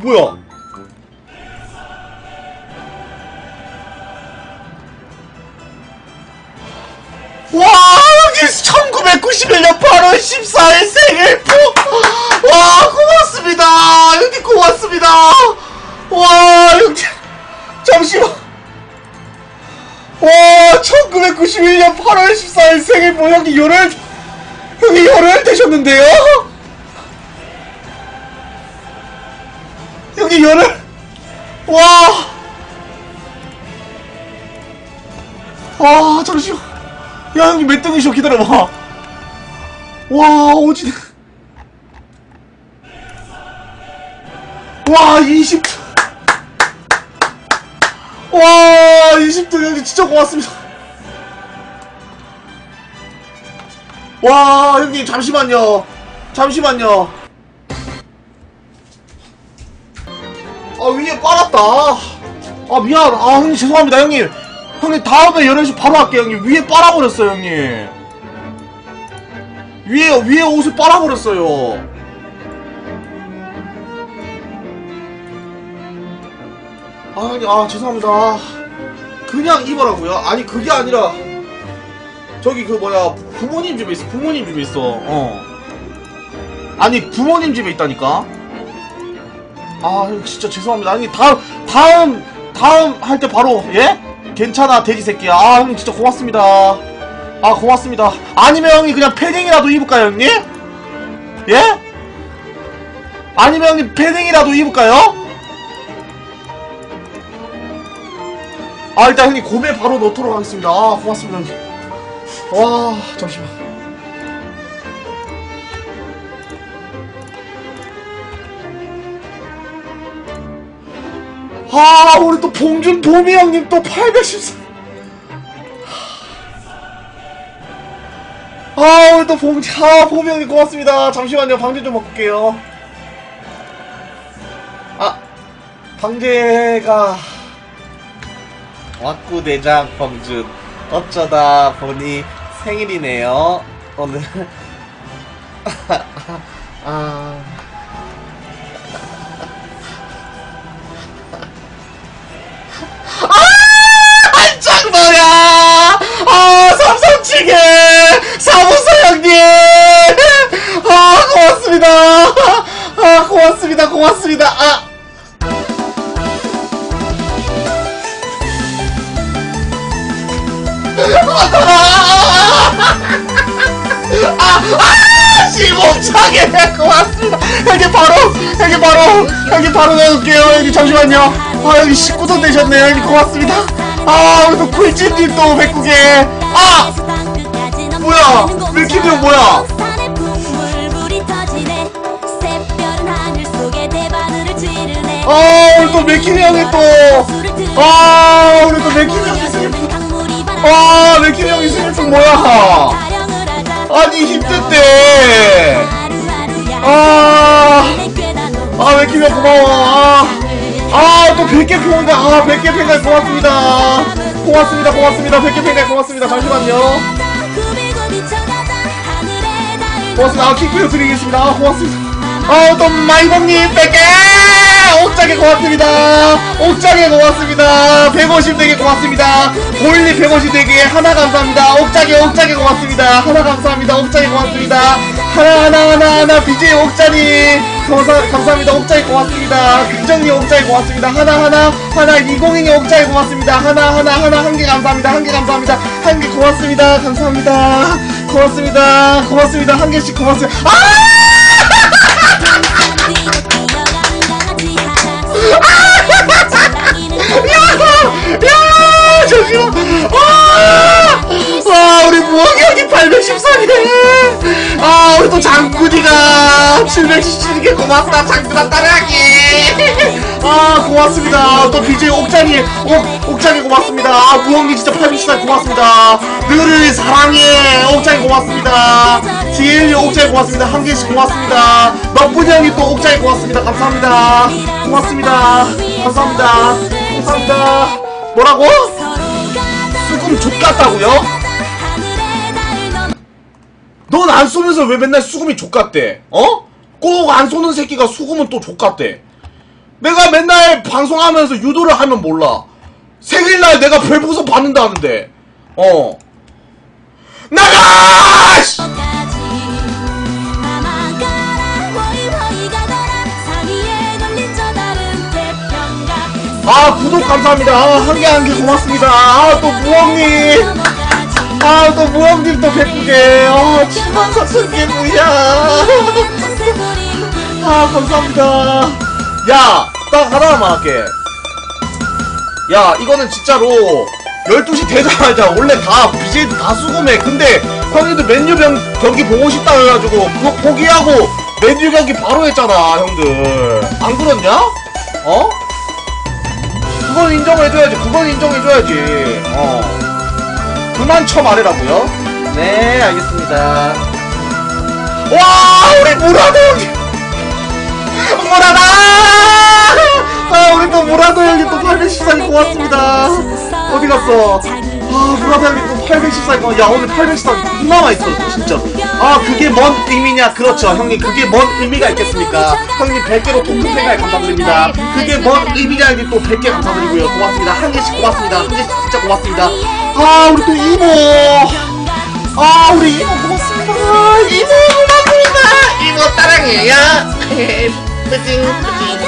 뭐야? 와, 여기 1991년 8월 14일 생일 복! 와, 고맙습니다! 형님 고맙습니다! 와, 형님, 잠시만. 와, 1991년 8월 14일 생일 복, 형님 열흘, 형님 열흘 되셨는데요? 형님 열흘, 와! 아, 잠시만. 야, 형님 몇 등이셔? 기다려봐. 와, 오지. 와, 20. 와, 20등 형님 진짜 고맙습니다. 와, 형님 잠시만요. 잠시만요. 위에 빨았다. 아, 미안. 아, 형님 죄송합니다, 형님. 형님 다음에 11시 바로 할게요 형님 위에 빨아버렸어요 형님 위에 위에 옷을 빨아버렸어요 아 형님 아 죄송합니다 그냥 입어라고요? 아니 그게 아니라 저기 그 뭐야 부모님 집에 있어 부모님 집에 있어 어 아니 부모님 집에 있다니까 아형 진짜 죄송합니다 아니 다음 다음 다음 할 때 바로 예? 괜찮아 돼지 새끼야 아 형님 진짜 고맙습니다 아 고맙습니다 아니면 형님 그냥 패딩이라도 입을까요 형님? 예? 아니면 형님 패딩이라도 입을까요? 아 일단 형님 고메 바로 넣도록 하겠습니다 아 고맙습니다 형님 와 잠시만 아 우리 또 봉준 보미 형님 또 814. 아 우리 또 봉준 아 보미 형님 고맙습니다. 잠시만요 방제 좀 먹고 올게요. 아 방제가 왁구 대장 봉준 어쩌다 보니 생일이네요 오늘 아. 뭐야! 아, 삼성치게! 사무소 형님! 아, 고맙습니다! 아, 고맙습니다, 고맙습니다, 아! 아, 아, 시공차게 고맙습니다. 형님 바로, 형님 바로, 형님 바로 넣을게요. 형님 잠시만요. 아, 형님 19돈 되셨네요. 형님 고맙습니다. 아, 우리 또 굴진님 또 109개. 아, 뭐야? 밀키드 뭐야? 아, 우리 또 맥키리 형이 또, 아, 우리 또 맥키리 형이 생일, 아, 맥키리 형이 생일품 뭐야? 아니 힘든데. 아, 아, 맥키리 형 고마워. 아, 아, 또 100개 평가, 아, 100개 평가 고맙습니다. 고맙습니다, 고맙습니다. 100개 평가 고맙습니다. 잠시만요. 고맙습니다. 아, 킥뷰 드리겠습니다. 아, 고맙습니다. 아, 또 마이봉님 100개! 옥장에 고맙습니다. 옥장에 고맙습니다. 150대게 고맙습니다. 골리 150대게 하나 감사합니다. 옥장에 옥장에 고맙습니다. 하나 감사합니다. 옥장에 고맙습니다. 하나 하나 하나 하나 BJ 옥장이 감사, 감사합니다. 옥자이 고맙습니다. 금정님 옥자이 고맙습니다. 하나, 하나, 하나, 이공인이 옥자이 고맙습니다. 하나, 하나, 하나, 한 개 감사합니다. 한 개 감사합니다. 한 개 고맙습니다. 감사합니다. 고맙습니다. 고맙습니다. 한 개씩 고맙습니다. 아! 야! 야! 저기요! 아! 아, 우리 뭐 814이네. 아 우리 또 장군이가 717개 고맙다 장군아 따라하기. 아 고맙습니다. 또 BJ 옥장이 옥, 옥장이 고맙습니다. 아 무형님 진짜 814 고맙습니다. 너를 사랑해. 옥장이 고맙습니다. 지혜리 옥장이 고맙습니다. 한 개씩 고맙습니다. 너뿐이 형이 또 옥장이 고맙습니다. 감사합니다. 고맙습니다. 감사합니다. 감사합니다. 뭐라고? 조금 족같다고요? 넌 안 쏘면서 왜 맨날 수금이 족같대? 어? 꼭 안 쏘는 새끼가 수금은 또 족같대. 내가 맨날 방송하면서 유도를 하면 몰라. 생일날 내가 별풍선 받는다는데. 어. 나가! 씨! 아 구독 감사합니다 아, 한개 한 개 고맙습니다 아또 무언니 아, 또 무엉님 또 109개. 아, 7만 4천 개 뭐야. 아, 감사합니다. 야, 딱 하나만 할게. 야, 이거는 진짜로 12시 되자마자 원래 다 BJ도 다 수금해. 근데 형님들 맨유 병, 경기 보고 싶다 해가지고 그거 포기하고 맨유 경기 바로 했잖아, 형들. 안 그렇냐? 어? 그건 인정해줘야지. 그건 인정해줘야지. 어. 그만 쳐 말해라고요? 네, 알겠습니다. 와, 우리 무라도. 무라다! 아, 우리 또 무라도 형님 또 814개 고맙습니다. 어디 갔어? 아, 무라도 형님 또 814개 고맙 야, 오늘 814개 얼마나 있어, 진짜. 아, 그게 뭔 의미냐? 그렇죠, 형님. 그게 뭔 의미가 있겠습니까? 형님 100개로 토큰 생활 감사드립니다. 그게 뭔 의미냐? 형님 또 100개 감사드리고요. 고맙습니다. 한 개씩 고맙습니다. 한 개씩 진짜 고맙습니다. 아, 우리 또 이모. 아, 우리 이모 고맙습니다. 이모 고맙습니다. 이모 따랑해요. 뿌징, 뿌징.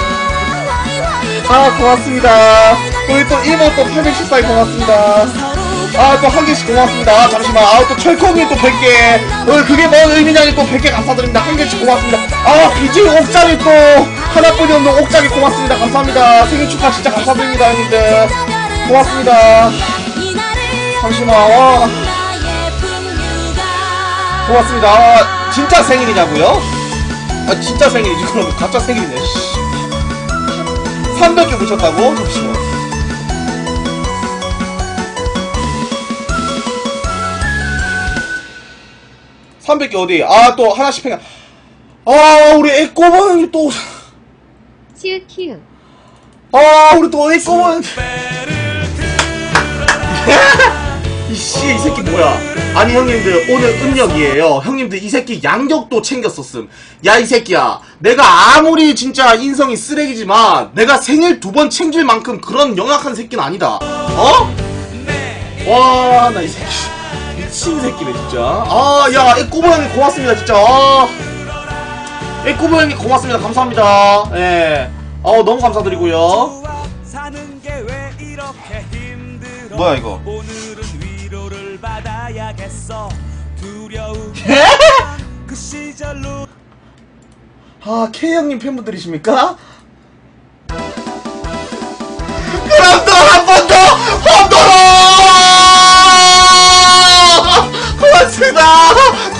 아, 고맙습니다. 우리 또 이모 또 814개 고맙습니다. 아, 또 한 개씩 고맙습니다. 아, 잠시만. 아, 또 철콩이 또 100개. 어, 그게 뭔 의미냐니 또 100개 감사드립니다. 한 개씩 고맙습니다. 아, BJ 옥장이 또 하나뿐이 없는 옥장이 고맙습니다. 감사합니다. 생일 축하 진짜 감사드립니다, 형님들. 고맙습니다. 잠시만. 와, 고맙습니다. 아, 진짜 생일이냐고요? 아, 진짜 생일이지. 그럼 가짜 생일이네. 씨. 300개 붙였다고? 잠시만. (300개) 어디? 아 또 하나씩 팽아. 아 우리 에꼬버형이 또 큐큐 아 우리 또 에꼬버 이씨 이 새끼 뭐야? 아니 형님들 오늘 음력이에요. 형님들 이 새끼 양력도 챙겼었음. 야 이 새끼야. 내가 아무리 진짜 인성이 쓰레기지만 내가 생일 두 번 챙길 만큼 그런 영악한 새끼는 아니다. 어? 와 나 이 새끼 미친 새끼네 진짜. 아야 에꼬버 형님 고맙습니다 진짜. 아. 에꼬버 형님 고맙습니다. 감사합니다. 예. 어, 너무 감사드리고요. 뭐야, 이거? 예? 아, K 형님 팬분들이십니까? 그럼 또한번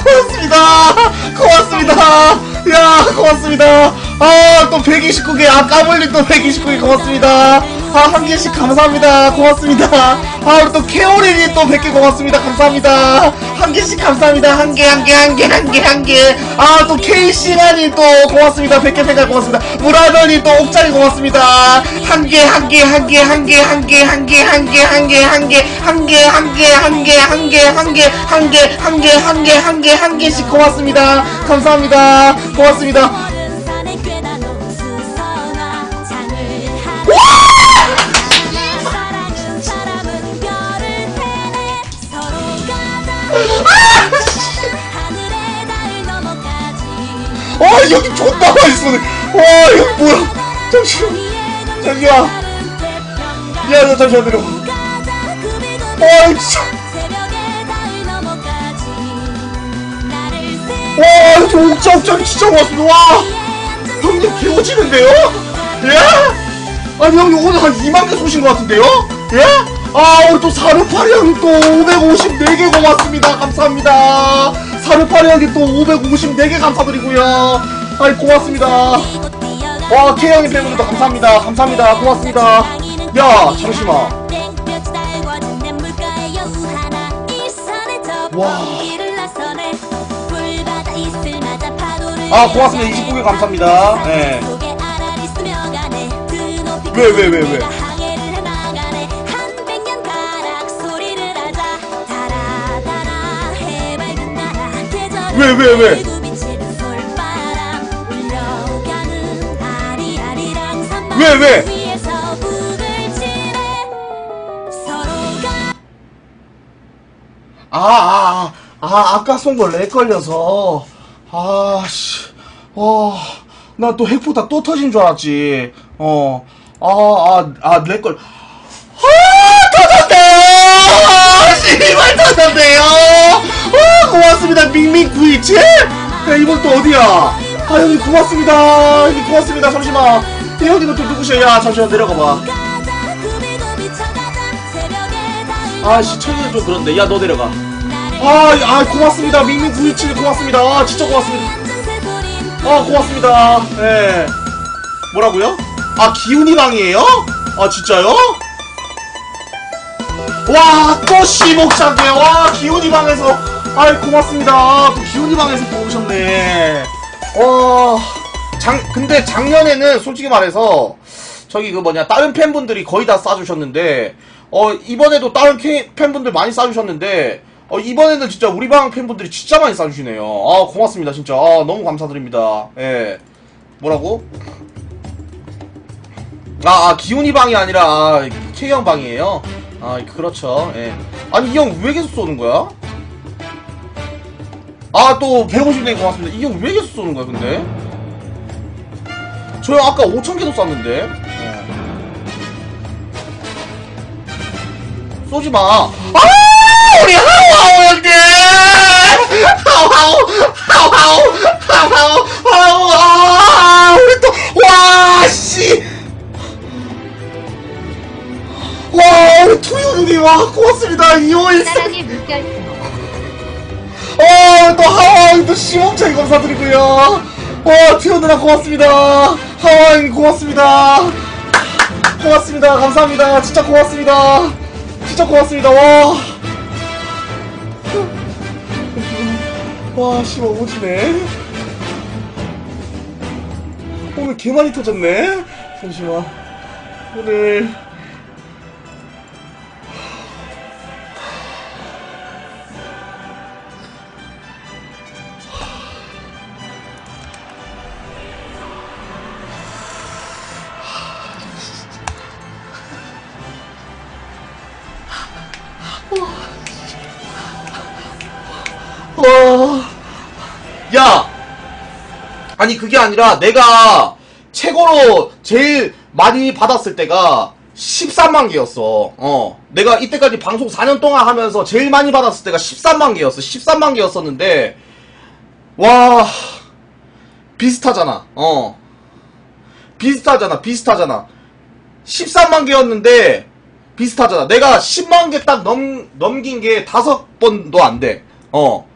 고맙습니다! 고맙습니다! 야, 고맙습니다! 아, 또 129개, 아, 까불리 또 129개 고맙습니다! 아, 한 개씩 감사합니다. 고맙습니다. 아, 우리 또 케오린이 또 100개 고맙습니다. 감사합니다. 한 개씩 감사합니다. 한 개, 한 개, 한 개, 한 개, 한 개. 아, 또 케이시간이 또 고맙습니다. 100개 생각 고맙습니다. 무라더니 또 옥자리 고맙습니다. 한 개, 한 개, 한 개, 한 개, 한 개, 한 개, 한 개, 한 개, 한 개, 한 개, 한 개, 한 개, 한 개, 한 개, 한 개, 한 개, 한 개, 한 개, 한 개씩 고맙습니다. 감사합니다. 고맙습니다. 와, 여기 존나 맛있어. 와, 여기 뭐야. 잠시만. 자기야. 야, 너 잠시만 내려. 와, 진짜. 와, 저 옥자, 옥자 진짜 고맙습니다. 와. 형님 개오지는데요? 예? 아니 형님 오늘 한 2만 개 쏘신 것 같은데요? 예? 아 우리 또 사르파리 형님 또 554개 고맙습니다 감사합니다 사르파리 형님 또 554개 감사드리고요. 아이 고맙습니다. 와 형님 팬분들도 감사합니다. 감사합니다. 고맙습니다. 야 잠시만. 와. 아 고맙습니다. 29개 감사합니다. 예. 왜, 왜, 왜, 왜? 왜, 왜, 왜? 왜, 왜? 치네 서로가 아, 아, 아, 아, 아까 쏜거 렉 걸려서. 아, 씨. 어, 나 또 핵포탑 또 터진 줄 알았지. 어, 아, 아, 아, 렉 걸. 아, 터졌네요! 씨발, 터졌네요! 아, 고맙습니다. 밍밍927? 야, 이번 또 어디야? 아, 여기 고맙습니다. 여기 고맙습니다. 잠시만. 이 형님은 또 누구셔? 야, 잠시만 내려가봐. 아씨 천이는 좀 그런데 야 너 내려가 아, 아 고맙습니다 밍밍 927 고맙습니다 아 진짜 고맙습니다 아 고맙습니다 예 뭐라고요? 아 기훈이 방이에요? 아 진짜요? 와또 시목장에 와 기훈이 방에서 아이 고맙습니다. 또 기훈이 방에서 또 오셨네. 와장 근데 작년에는 솔직히 말해서 저기 그 뭐냐 다른 팬분들이 거의 다 싸주셨는데 어 이번에도 다른 캐- 팬분들 많이 싸주셨는데 어 이번에는 진짜 우리 방 팬분들이 진짜 많이 싸주시네요. 아 고맙습니다 진짜. 아 너무 감사드립니다. 예. 뭐라고? 아, 아 기훈이 방이 아니라 아, K형 방이에요? 아 그렇죠. 예. 아니 이 형 왜 계속 쏘는 거야? 아 또 150개 고맙습니다. 이형왜 계속 쏘는 거야 근데? 저형 아까 5,000개도 쐈는데. 예. 쏘지마. 아 우리 하우하우 형님! 하우하우 하우하우 하우하우 하우하우 아 우리 또와씨! 와 우리 투유 누님 와 고맙습니다. 251 사랑의 물결표 어, 또 하와이 또 시몽차이 감사드리고요. 와, 티오 누나 고맙습니다. 하와이 고맙습니다. 고맙습니다. 감사합니다. 진짜 고맙습니다. 진짜 고맙습니다. 와. 와, 씨발 오지네. 오늘 개 많이 터졌네. 잠시만. 오늘. 아니, 그게 아니라 내가 최고로 제일 많이 받았을 때가 13만 개였어. 어. 내가 이때까지 방송 4년 동안 하면서 제일 많이 받았을 때가 13만 개였어. 13만 개였었는데, 와. 비슷하잖아. 어. 비슷하잖아. 비슷하잖아. 13만 개였는데, 비슷하잖아. 내가 10만 개 딱 넘, 넘긴 게 다섯 번도 안 돼. 어.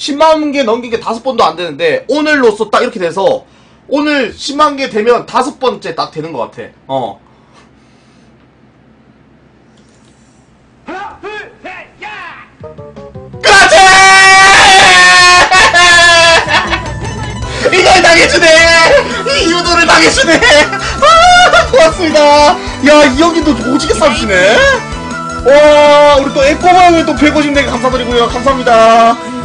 10만 개 넘긴 게 다섯 번도 안 되는데, 오늘로써 딱 이렇게 돼서, 오늘 10만 개 되면 다섯 번째 딱 되는 것 같아. 어. 그렇지! 이걸 당해주네! 이 유도를 당해주네! 아, 고맙습니다! 야, 이 형님도 오지게 싸주시네? 와, 우리 또 에코방을 또 150개 감사드리고요. 감사합니다.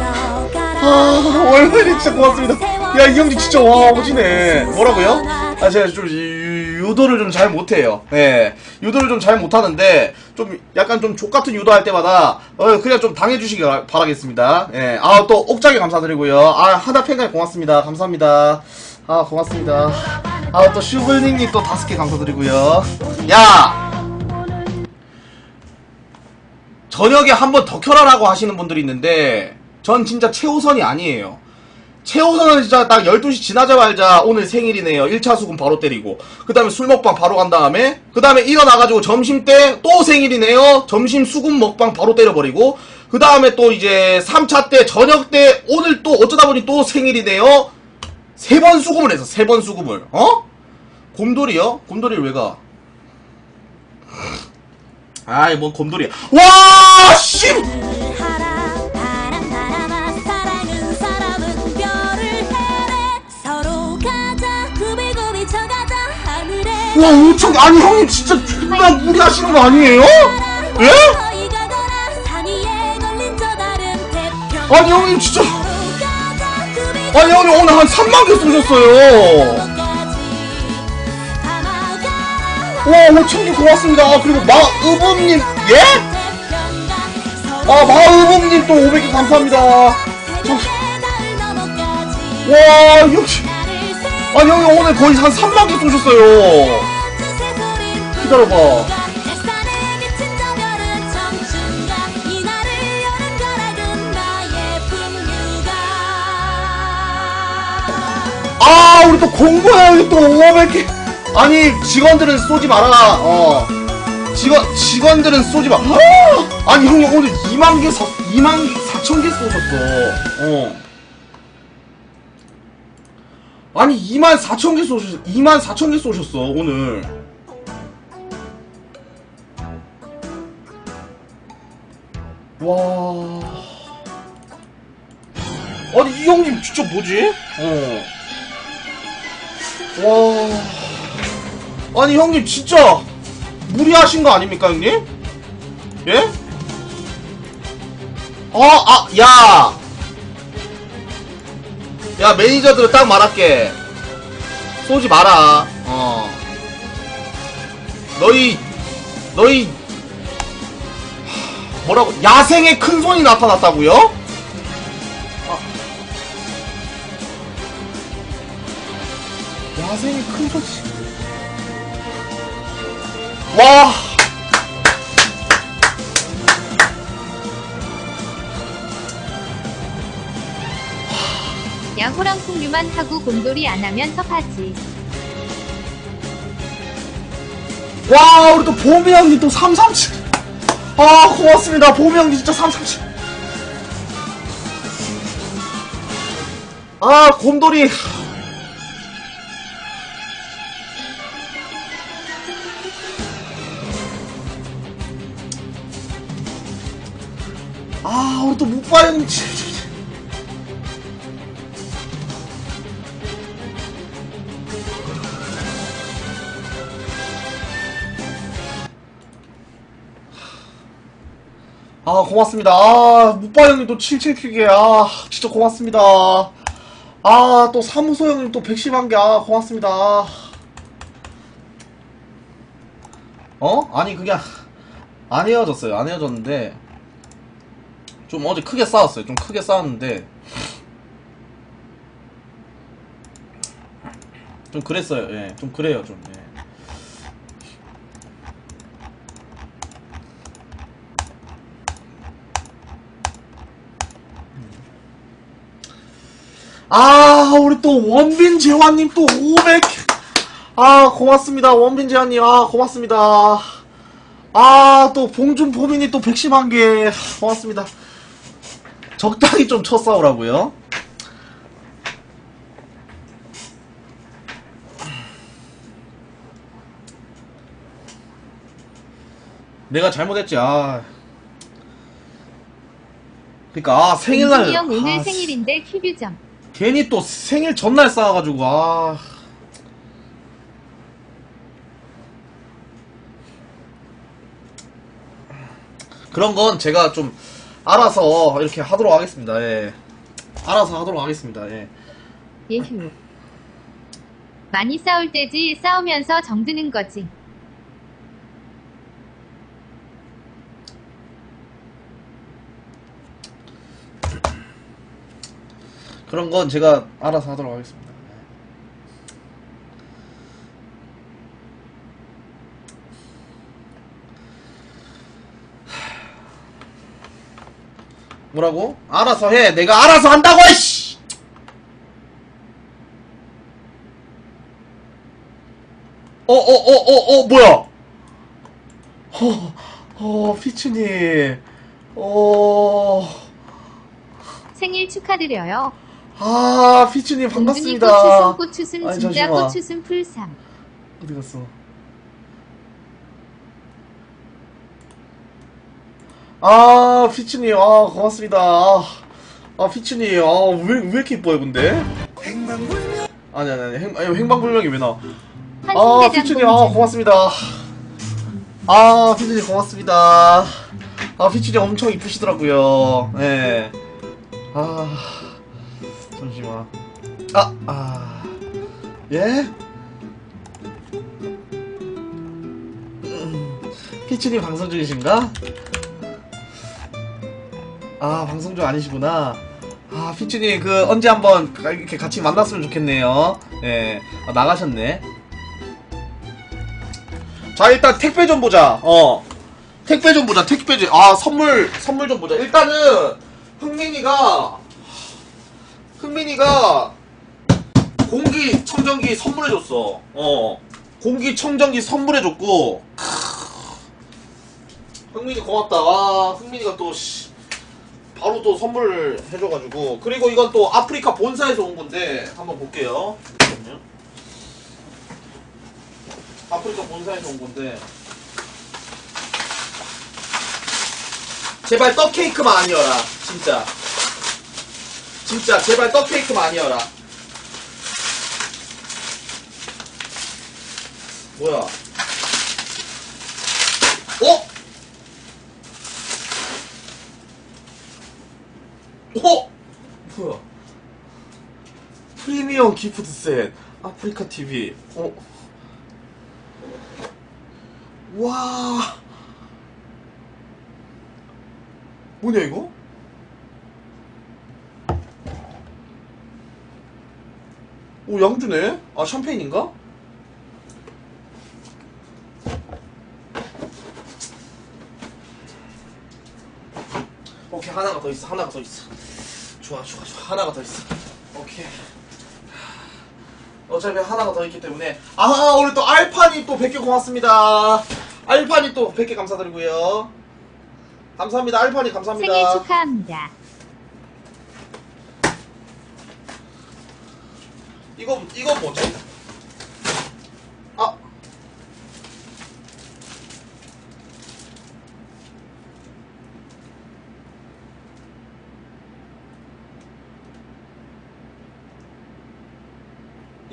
아, 월말이 진짜 고맙습니다. 야, 이 형님 진짜 와, 오지네. 뭐라고요? 아, 제가 좀 유- 유도를 좀 잘 못해요. 예. 유도를 좀 잘 못하는데, 좀 약간 좀 족같은 유도할 때마다, 어, 그냥 좀 당해주시기 바- 바라겠습니다. 예. 아, 또 옥장에 감사드리고요. 아, 하나 팬가이 고맙습니다. 감사합니다. 아, 고맙습니다. 아, 또 슈블닝님 또 다섯 개 감사드리고요. 야! 저녁에 한 번 더 켜라라고 하시는 분들이 있는데 전 진짜 최우선이 아니에요. 최우선은 진짜 딱 12시 지나자마자 오늘 생일이네요. 1차 수금 바로 때리고 그 다음에 술 먹방 바로 간 다음에 그 다음에 일어나가지고 점심 때 또 생일이네요. 점심 수금 먹방 바로 때려버리고 그 다음에 또 이제 3차 때 저녁 때 오늘 또 어쩌다 보니 또 생일이네요. 세 번 수금을 해서 세 번 수금을 어? 곰돌이요? 곰돌이를 왜 가? 아이 뭔 곰돌이야 와 씨! 와 엄청 아니 형님 진짜 존나 무리하시는 거 아니에요? 예? 아니 형님 진짜 아니 형님 오늘 한 3만 개 쏘셨어요 와, 오천개 고맙습니다. 그리고 마의범님, 예? 아, 마의범님 또 500개 감사합니다. 와, 역시. 아니, 형이 오늘 거의 한 3만 개 쏘셨어요. 기다려봐. 아, 우리 또 공부야, 여기 또 500개. 아니, 직원들은 쏘지 마라. 어. 직원, 직원들은 쏘지 마. 아! 아니, 형님 오늘 2만 개, 사, 2만 4천 개 쏘셨어. 어. 아니, 2만 4천 개 쏘셨어. 2만 4천 개 쏘셨어, 오늘. 와. 아니, 이 형님 진짜 뭐지? 어. 와. 아니, 형님 진짜 무리하신 거 아닙니까, 형님? 예? 어, 아, 야! 야, 매니저들 딱 말할게. 쏘지 마라. 어. 너희, 너희, 하, 뭐라고, 야생의 큰 손이 나타났다고요? 아. 야생의 큰 손이. 와! 야 호랑 풍류만 하고 곰돌이 안 하면 섭하지. 와, 우리 또 보미 형님 또 337. 아, 고맙습니다. 보미 형님 진짜 337. 아, 곰돌이. 아, 우리 또 무빠 형님 아 고맙습니다. 아 무빠 형님 또 77킥에 아 진짜 고맙습니다. 아 또 사무소 형님 또 110한 개 아 고맙습니다. 어? 아니 그게 안 헤어졌어요. 안 헤어졌는데 좀 어제 크게 싸웠어요. 좀 크게 싸웠는데 좀 그랬어요. 예 좀 그래요 좀. 예. 아, 우리 또 원빈 재환님 또 500. 아, 고맙습니다. 원빈 재환님, 아, 고맙습니다. 아, 또 봉준 보민이 또 110한 개. 고맙습니다. 적당히 좀 쳐싸우라고요. 내가 잘못했지, 아. 그니까, 아, 생일날. 형 오늘 아, 생일인데 큐뷰점. 괜히 또 생일 전날 싸워가지고 아 그런 건 제가 좀 알아서 이렇게 하도록 하겠습니다. 예. 알아서 하도록 하겠습니다. 예. 예휴. 많이 싸울 때지 싸우면서 정드는 거지. 그런 건 제가 알아서 하도록 하겠습니다. 뭐라고? 알아서 해. 내가 알아서 한다고. 씨. 어, 어, 어, 어, 어, 뭐야? 어, 어, 피츠님. 어, 생일 축하드려요. 아, 피츠님 반갑습니다. 꽃추순 아니, 진짜 잠시만. 꽃추순 풀삼. 어디 갔어? 아, 피츠님, 아, 고맙습니다. 아, 아 피츠님, 아, 왜, 왜 이렇게 이뻐요, 근데? 아니, 아니, 아니, 행, 아니, 행방불명이 왜 나와? 아, 피츠님, 아. 고맙습니다. 아, 피츠님, 고맙습니다. 아, 피츠님 엄청 이쁘시더라고요. 네. 아, 잠시만. 아, 아, 예? 피치님 방송 중이신가? 아 방송 중 아니시구나. 아 피치님 그 언제 한번 이렇게 같이 만났으면 좋겠네요. 예 아, 나가셨네. 자 일단 택배 좀 보자. 어 택배 좀 보자. 택배 좀. 아 선물 선물 좀 보자. 일단은 흥민이가 흥민이가 공기 청정기 선물해 줬어. 어 공기 청정기 선물해 줬고. 흥민이 고맙다. 와, 흥민이가 또, 씨, 바로 또 선물을 해줘 가지고. 그리고 이건 또 아프리카 본사에서 온 건데, 한번 볼게요. 아프리카 본사에서 온 건데. 제발 떡 케이크만 아니어라. 진짜. 진짜, 제발 떡 케이크만 아니어라. 뭐야. 어? 어? 뭐야? 프리미엄 기프트 셋 아프리카 TV. 어? 와. 뭐냐 이거? 오 양주네? 아 샴페인인가? 오케이 하나가 더 있어 하나가 더 있어. 좋아 좋아 좋아 하나가 더 있어. 오케이. 어차피 하나가 더 있기 때문에. 아 오늘 또 알파니 또 100개 고맙습니다. 알파니 또 100개 감사드리고요. 감사합니다. 알파니 감사합니다. 생일 축하합니다. 이거 이거 뭐지? 아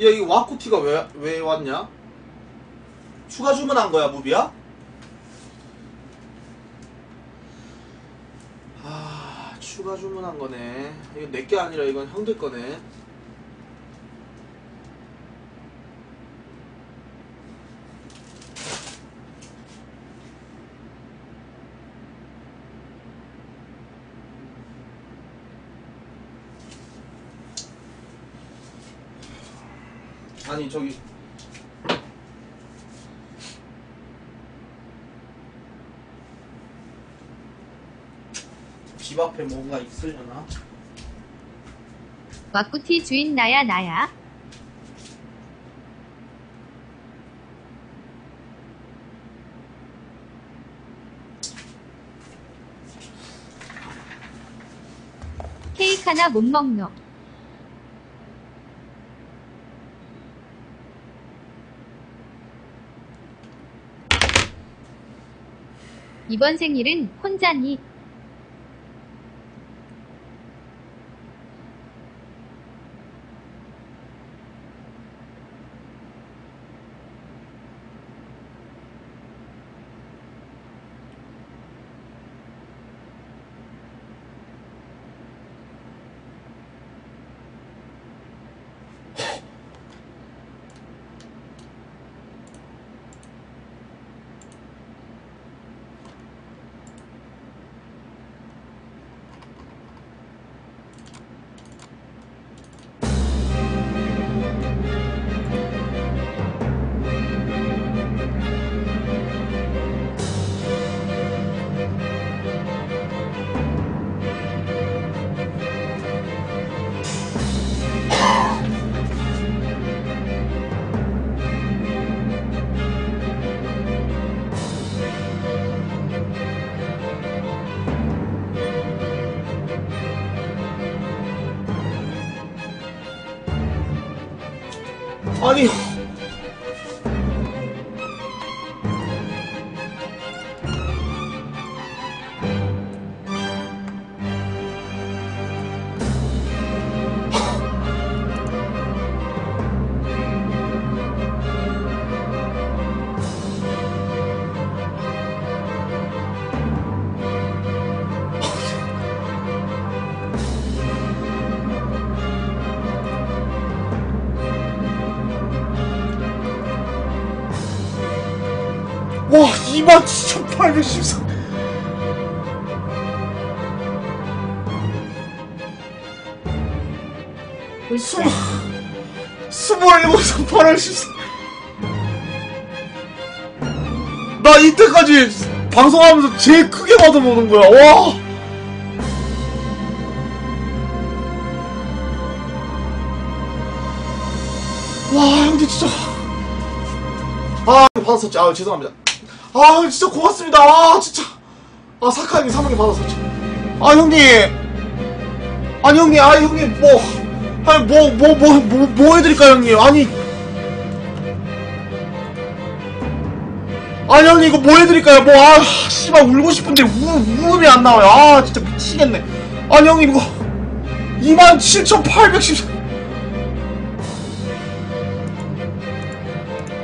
야, 이 와쿠티가 왜, 왜 왔냐? 추가 주문한 거야, 무비야? 아, 추가 주문한 거네. 이거 내게 아니라 이건 형들 거네. 아니, 저기. 집 앞에 뭔가 있으려나? 와꾸티 주인 나야 나야. 케이크 하나 못 먹노. 이번 생일은 혼자니. 27,814 울산. 스물일곱에서 8월 14. 나 이때까지 방송하면서 제일 크게 받아보는 거야. 와. 와, 형님 진짜. 아, 받았었지. 아, 죄송합니다. 아, 진짜 고맙습니다. 아, 진짜. 아, 사카 형님 사모님 받았었지. 아, 형님. 아니, 형님, 아, 형님, 뭐. 아니 뭐 뭐 뭐 뭐 뭐 해드릴까요 형님 아니 아니 형님 이거 뭐 해드릴까요 뭐 아 씨발 울고 싶은데 우, 우음이 안 나와요 아 진짜 미치겠네 아니 형님 이거 27,810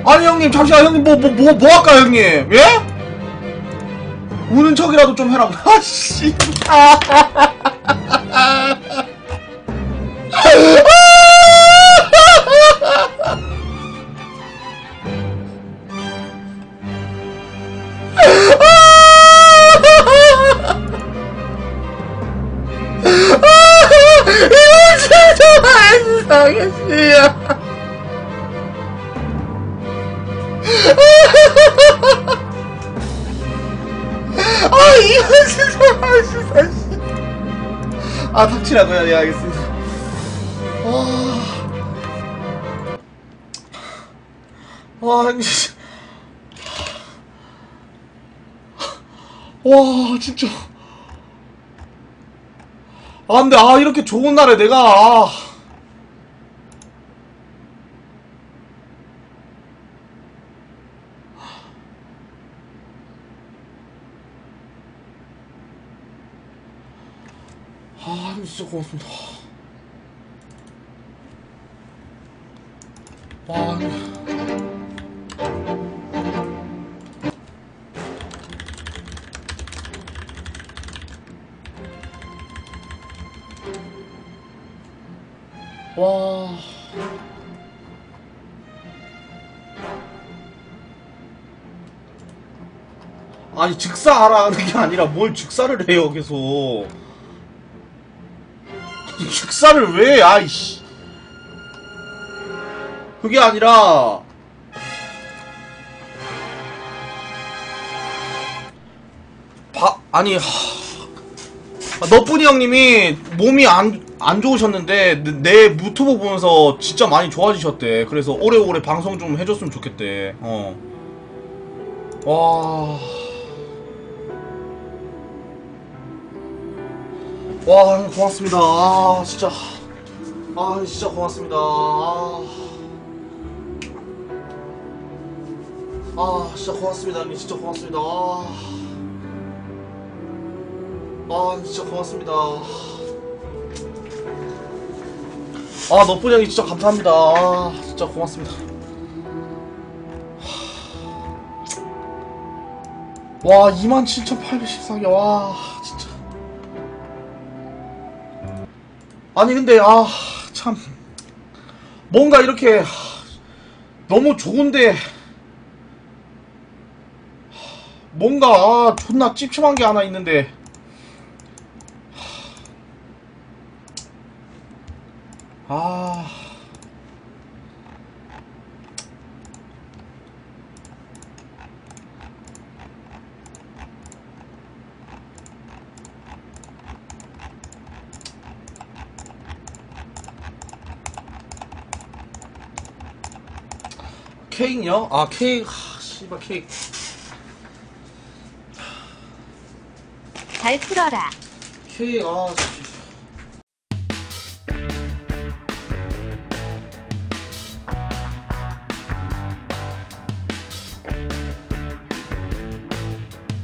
아니 형님 잠시만 형님 뭐 뭐 뭐 뭐 할까요 형님 예? 우는 척이라도 좀 해라고 아씨 세상이야. 아 닥치라고요? 예 알겠습니다. 와. 와 형님. 와 진짜. 아 근데 아 이렇게 좋은 날에 내가 아. 아 진짜 고맙습니다. 와 와. 아니 즉사하라는 게 아니라 뭘 즉사를 해요 계속 즉사를 왜 해? 아이씨 그게 아니라 바 아니 하... 아, 너뿐이 형님이 몸이 안, 안 좋으셨는데 내, 내 유튜브 보면서 진짜 많이 좋아지셨대 그래서 오래오래 방송 좀 해줬으면 좋겠대 어. 와... 와 형님 고맙습니다. 아 진짜. 아 진짜 고맙습니다. 아, 아 진짜 고맙습니다. 형님 진짜 고맙습니다. 아. 아 진짜 고맙습니다. 아 너뿐이 형이 진짜 감사합니다. 아 진짜 고맙습니다. 와 27,814개 와 아니 근데 아 참 뭔가 이렇게 하, 너무 좋은데 하, 뭔가 아, 존나 찝찝한 게 하나 있는데 아. 케이크요? 아 케이크 하, 씨발 케이크 잘 풀어라. 케이크 아